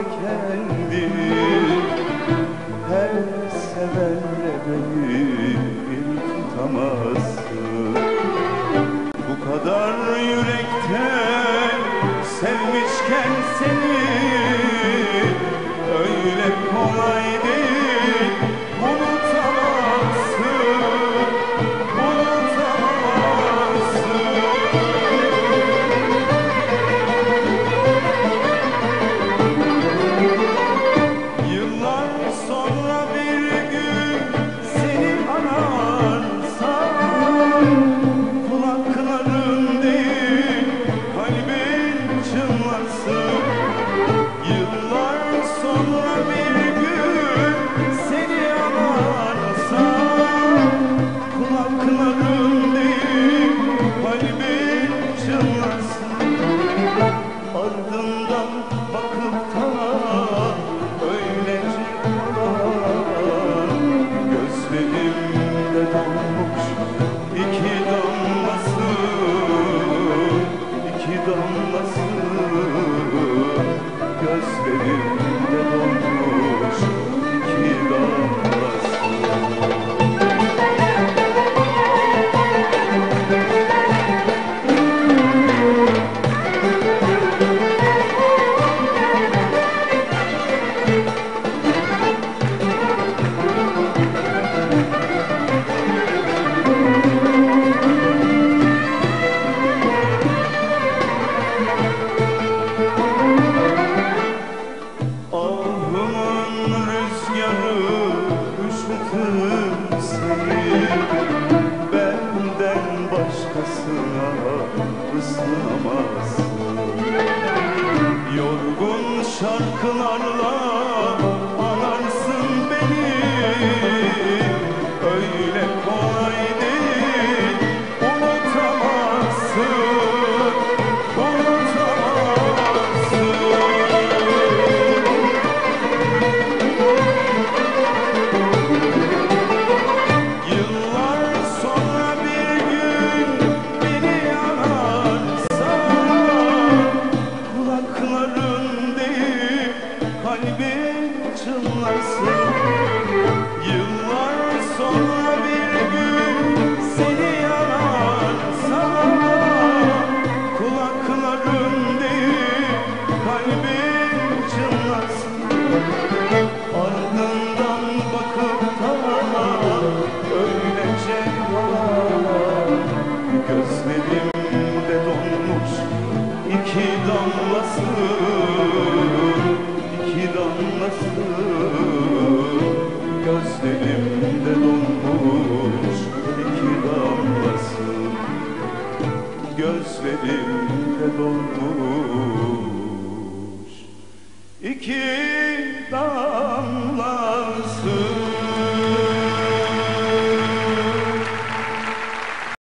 efendi Her sevenle beni tutamazsın Bu kadar yürekten sevmişken seni damlası şarkılarla anarsın beni. Öyle kolay değil unutamazsın Yıllar sonra bir gün seni ararsan Kulakların değil kalbin çınlasın Ardından bakıp da öylece Gözlerimde donmuş iki damlası Gözlerimde donmuş iki damlası. Gözlerimde donmuş iki damlası